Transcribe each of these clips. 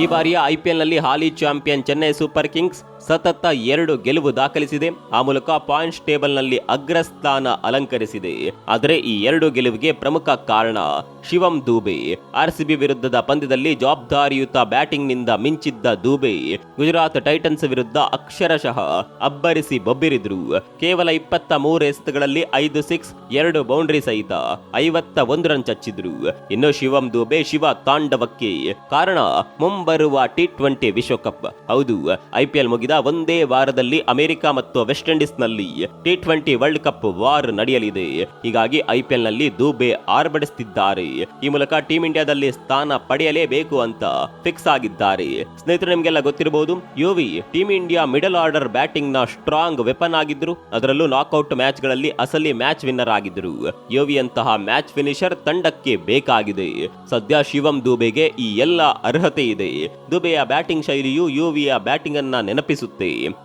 ಈ ಬಾರಿಯ ಐಪಿಎಲ್ನಲ್ಲಿ ಹಾಲಿ ಚಾಂಪಿಯನ್ ಚೆನ್ನೈ ಸೂಪರ್ ಕಿಂಗ್ಸ್ ಸತತ ಎರಡು ಗೆಲುವು ದಾಖಲಿಸಿದೆ. ಆ ಮೂಲಕ ಪಾಯಿಂಟ್ಸ್ ಟೇಬಲ್ನಲ್ಲಿ ಅಗ್ರಸ್ಥಾನ ಅಲಂಕರಿಸಿದೆ. ಆದರೆ ಈ ಎರಡು ಗೆಲುವಿಗೆ ಪ್ರಮುಖ ಕಾರಣ ಶಿವಂ ದೂಬೆ. ಆರ್ಸಿಬಿ ವಿರುದ್ಧದ ಪಂದ್ಯದಲ್ಲಿ ಜವಾಬ್ದಾರಿಯುತ ಬ್ಯಾಟಿಂಗ್ನಿಂದ ಮಿಂಚಿದ್ದ ದೂಬೆ. ಗುಜರಾತ್ ಟೈಟನ್ಸ್ ವಿರುದ್ಧ ಅಕ್ಷರಶಃ ಅಬ್ಬರಿಸಿ ಬೊಬ್ಬಿರಿದ್ರು. ಕೇವಲ ಇಪ್ಪತ್ತ ಮೂರು ಎಸೆತಗಳಲ್ಲಿ ಐದು ಸಿಕ್ಸ್, ಎರಡು ಬೌಂಡ್ರಿ ಸಹಿತ ಐವತ್ತ ಒಂದು ರನ್ ಚಚ್ಚಿದ್ರು. ಇನ್ನು ಶಿವಂ ದೂಬೆ ಶಿವ ತಾಂಡವಕ್ಕೆ ಕಾರಣ ಮುಂಬರುವ ಟಿ ಟ್ವೆಂಟಿ ವಿಶ್ವಕಪ್. ಹೌದು ಐಪಿಎಲ್ ಮುಗಿದ ಒಂದೇ ವಾರದಲ್ಲಿ ಅಮೆರಿಕ ಮತ್ತು west ಇಂಡೀಸ್ನಲ್ಲಿ T twenty world cup war ನಡೆಯಲಿದೆ. ಹೀಗಾಗಿ ಐಪಿಎಲ್ನಲ್ಲಿ ದೂಬೆ ಆರ್ಭಡಿಸುತ್ತಿದ್ದಾರೆ ಈ ಮೂಲಕ ಟೀಂ ಇಂಡಿಯಾದಲ್ಲಿ ಸ್ಥಾನ ಪಡೆಯಲೇಬೇಕು ಅಂತ ಫಿಕ್ಸ್ ಆಗಿದ್ದಾರೆ. ಸ್ನೇಹಿತರು, ನಿಮಗೆಲ್ಲ ಗೊತ್ತಿರಬಹುದು, Yuvi team India middle order ಬ್ಯಾಟಿಂಗ್ನ strong weapon ಆಗಿದ್ರು ಅದರಲ್ಲೂ ನಾಕ್ಔಟ್ ಮ್ಯಾಚ್ಗಳಲ್ಲಿ ಅಸಲಿ ಮ್ಯಾಚ್ ವಿನ್ನರ್ ಆಗಿದ್ರು ಯುವಿ ಅಂತಹ ಮ್ಯಾಚ್ ಫಿನಿಷರ್ ತಂಡಕ್ಕೆ ಬೇಕಾಗಿದೆ. ಸದ್ಯ ಶಿವಂ ದೂಬೆಗೆ ಈ ಎಲ್ಲ ಅರ್ಹತೆ ಇದೆ. ದುಬೆಯ ಬ್ಯಾಟಿಂಗ್ ಶೈಲಿಯು ಯುವಿಯ ಬ್ಯಾಟಿಂಗ್ ಅನ್ನ ನೆನಪಿಸುತ್ತೆ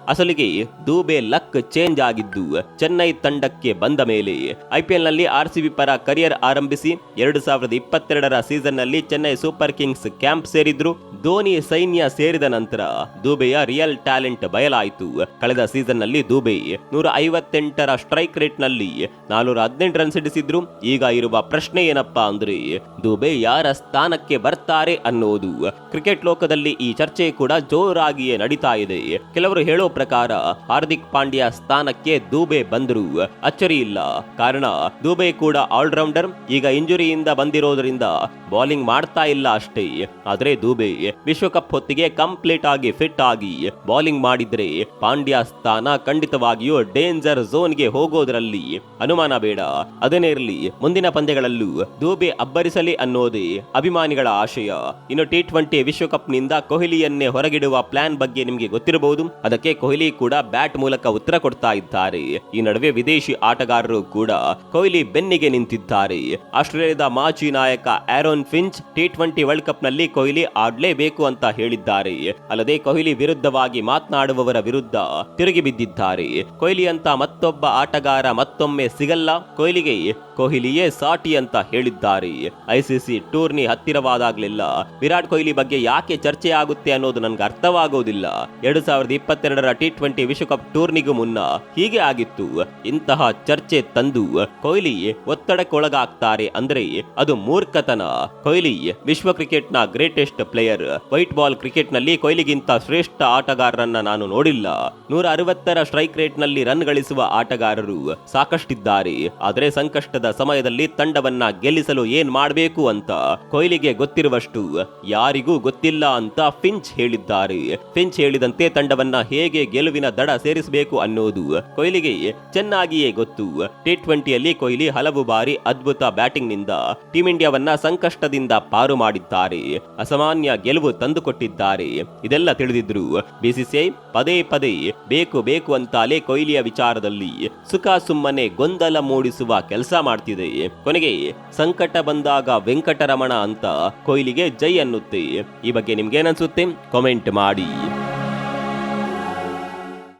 ಅಸಲಿಗೆ ದೂಬೆ ಲಕ್ ಚೇಂಜ್ ಆಗಿದ್ದು ಚೆನ್ನೈ ತಂಡಕ್ಕೆ ಬಂದ ಮೇಲೆ ಐಪಿಎಲ್ನಲ್ಲಿ ಆರ್ಸಿಬಿ ಪರ ಕರಿಯರ್ ಆರಂಭಿಸಿ ಎರಡು ಸಾವಿರದ ಇಪ್ಪತ್ತೆರಡರ ಸೀಸನ್ನಲ್ಲಿ ಚೆನ್ನೈ ಸೂಪರ್ ಕಿಂಗ್ಸ್ ಕ್ಯಾಂಪ್ ಸೇರಿದ್ರು. ಧೋನಿ ಸೈನ್ಯ ಸೇರಿದ ನಂತರ ದೂಬೆಯ ರಿಯಲ್ ಟ್ಯಾಲೆಂಟ್ ಬಯಲಾಯಿತು. ಕಳೆದ ಸೀಸನ್ನಲ್ಲಿ ದೂಬೆ ನೂರ ಐವತ್ತೆಂಟರ ಸ್ಟ್ರೈಕ್ ರೇಟ್ನಲ್ಲಿ ನಾನೂರ ಹದಿನೆಂಟು ರನ್ ಸಿಡಿಸಿದ್ರು ಈಗ ಇರುವ ಪ್ರಶ್ನೆ ಏನಪ್ಪಾ ಅಂದ್ರೆ ದೂಬೆ ಯಾರ ಸ್ಥಾನಕ್ಕೆ ಬರ್ತಾರೆ ಅನ್ನೋದು. ಕ್ರಿಕೆಟ್ ಲೋಕದಲ್ಲಿ ಈ ಚರ್ಚೆ ಕೂಡ ಜೋರಾಗಿಯೇ ನಡೀತಾ ಇದೆ. ಕೆಲವರು ಹೇಳೋ ಪ್ರಕಾರ ಹಾರ್ದಿಕ್ ಪಾಂಡ್ಯ ಸ್ಥಾನಕ್ಕೆ ದೂಬೆ ಬಂದರು ಅಚ್ಚರಿ ಇಲ್ಲ ಕಾರಣ, ದೂಬೆ ಕೂಡ ಆಲ್ರೌಂಡರ್, ಈಗ ಇಂಜುರಿಯಿಂದ ಬಂದಿರೋದ್ರಿಂದ ಬೌಲಿಂಗ್ ಮಾಡ್ತಾ ಇಲ್ಲ ಅಷ್ಟೇ. ಆದ್ರೆ ದೂಬೆ ವಿಶ್ವಕಪ್ ಹೊತ್ತಿಗೆ ಕಂಪ್ಲೀಟ್ ಆಗಿ ಫಿಟ್ ಆಗಿ ಬೌಲಿಂಗ್ ಮಾಡಿದ್ರೆ ಪಾಂಡ್ಯ ಸ್ಥಾನ ಖಂಡಿತವಾಗಿಯೂ ಡೇಂಜರ್ ಝೋನ್ಗೆ ಹೋಗೋದ್ರಲ್ಲಿ ಅನುಮಾನ ಬೇಡ. ಅದನ್ನೇ ಇರಲಿ, ಮುಂದಿನ ಪಂದ್ಯಗಳಲ್ಲೂ ದೂಬೆ ಅಬ್ಬರಿಸಲಿ ಅನ್ನೋದೇ ಅಭಿಮಾನಿಗಳ ಆಶಯ. ಇನ್ನು ಟಿ ಟ್ವೆಂಟಿ ವಿಶ್ವಕಪ್ನಿಂದ ಕೊಹ್ಲಿಯನ್ನೇ ಹೊರಗಿಡುವ ಪ್ಲಾನ್ ಬಗ್ಗೆ ನಿಮಗೆ ಗೊತ್ತಿರಬಹುದು. ಅದಕ್ಕೆ ಕೊಹ್ಲಿ ಕೂಡ ಬ್ಯಾಟ್ ಮೂಲಕ ಉತ್ತರ ಕೊಡ್ತಾ ಇದ್ದಾರೆ. ಈ ನಡುವೆ ವಿದೇಶಿ ಆಟಗಾರರು ಕೂಡ ಕೊಹ್ಲಿ ಬೆನ್ನಿಗೆ ನಿಂತಿದ್ದಾರೆ. ಆಸ್ಟ್ರೇಲಿಯಾದ ಮಾಜಿ ನಾಯಕ Aaron Finch T twenty world ಕಪ್ನಲ್ಲಿ Kohli ಆಡ್ಲೇಬೇಕು ಅಂತ ಹೇಳಿದ್ದಾರೆ. ಅಲ್ಲದೆ ಕೊಹ್ಲಿ ವಿರುದ್ಧವಾಗಿ ಮಾತನಾಡುವವರ ವಿರುದ್ಧ ತಿರುಗಿ ಬಿದ್ದಿದ್ದಾರೆ. ಕೊಹ್ಲಿ ಅಂತ ಮತ್ತೊಬ್ಬ ಆಟಗಾರ ಮತ್ತೊಮ್ಮೆ ಸಿಗಲ್ಲ. ಕೊಹ್ಲಿಗೆ ಕೊಹ್ಲಿಯೇ ಸಾಟಿ ಅಂತ ಹೇಳಿದ್ದಾರೆ. ಐಸಿಸಿ ಟೂರ್ನಿ ಹತ್ತಿರವಾದಾಗಲಿಲ್ಲ ವಿರಾಟ್ ಕೊಹ್ಲಿ ಬಗ್ಗೆ ಯಾಕೆ ಚರ್ಚೆ ಆಗುತ್ತೆ ಅನ್ನೋದು ನನ್ಗೆ ಅರ್ಥವಾಗೋದಿಲ್ಲ. ಎರಡು ಇಪ್ಪತ್ತೆರಡರ ಟಿ ಟ್ವೆಂಟಿ ವಿಶ್ವಕಪ್ ಟೂರ್ನಿಗೂ ಮುನ್ನ ಹೀಗೆ ಆಗಿತ್ತು. ಇಂತಹ ಚರ್ಚೆ ತಂದು ಕೊಹ್ಲಿ ಒತ್ತಡಕ್ಕೊಳಗಾಗ್ತಾರೆ ಅಂದ್ರೆ ಅದು ಮೂರ್ಖತನ. ಕೊಹ್ಲಿ ವಿಶ್ವ ಕ್ರಿಕೆಟ್ನ ಗ್ರೇಟೆಸ್ಟ್ ಪ್ಲೇಯರ್. ವೈಟ್ ಬಾಲ್ ಕ್ರಿಕೆಟ್ನಲ್ಲಿ ಕೊಹ್ಲಿಗಿಂತ ಶ್ರೇಷ್ಠ ಆಟಗಾರರನ್ನ ನಾನು ನೋಡಿಲ್ಲ. ನೂರ ಅರವತ್ತರ ಸ್ಟ್ರೈಕ್ ರೇಟ್ನಲ್ಲಿ ರನ್ ಗಳಿಸುವ ಆಟಗಾರರು ಸಾಕಷ್ಟಿದ್ದಾರೆ. ಆದರೆ ಸಂಕಷ್ಟದ ಸಮಯದಲ್ಲಿ ತಂಡವನ್ನ ಗೆಲ್ಲಿಸಲು ಏನ್ ಮಾಡಬೇಕು ಅಂತ ಕೊಹ್ಲಿಗೆ ಗೊತ್ತಿರುವಷ್ಟು ಯಾರಿಗೂ ಗೊತ್ತಿಲ್ಲ ಅಂತ ಫಿಂಚ್ ಹೇಳಿದ್ದಾರೆ. ಫಿಂಚ್ ಹೇಳಿದಂತೆ ತಂಡವನ್ನ ಹೇಗೆ ಗೆಲುವಿನ ದಡ ಸೇರಿಸಬೇಕು ಅನ್ನೋದು ಕೊಹ್ಲಿಗೆ ಚೆನ್ನಾಗಿಯೇ ಗೊತ್ತು. ಟಿ ಟ್ವೆಂಟಿಯಲ್ಲಿ ಕೊಹ್ಲಿ ಹಲವು ಬಾರಿ ಅದ್ಭುತ ಬ್ಯಾಟಿಂಗ್ನಿಂದ ಟೀಂ ಇಂಡಿಯಾವನ್ನ ಸಂಕಷ್ಟದಿಂದ ಪಾರು ಮಾಡಿದ್ದಾರೆ. ಅಸಾಮಾನ್ಯ ಗೆಲುವು ತಂದುಕೊಟ್ಟಿದ್ದಾರೆ. ಇದೆಲ್ಲ ತಿಳಿದಿದ್ರು ಬಿಸಿಸಿಐ ಪದೇ ಪದೇ ಬೇಕು ಬೇಕು ಅಂತಾಲೆ ಕೊಹ್ಲಿಯ ವಿಚಾರದಲ್ಲಿ ಸುಖ ಸುಮ್ಮನೆ ಗೊಂದಲ ಮೂಡಿಸುವ ಕೆಲಸ ಮಾಡ್ತಿದೆ. ಕೊನೆಗೆ ಸಂಕಟ ಬಂದಾಗ ವೆಂಕಟರಮಣ ಅಂತ ಕೊಹ್ಲಿಗೆ ಜೈ ಅನ್ನುತ್ತೆ. ಈ ಬಗ್ಗೆ ನಿಮ್ಗೇನನ್ಸುತ್ತೆ ಕಾಮೆಂಟ್ ಮಾಡಿ.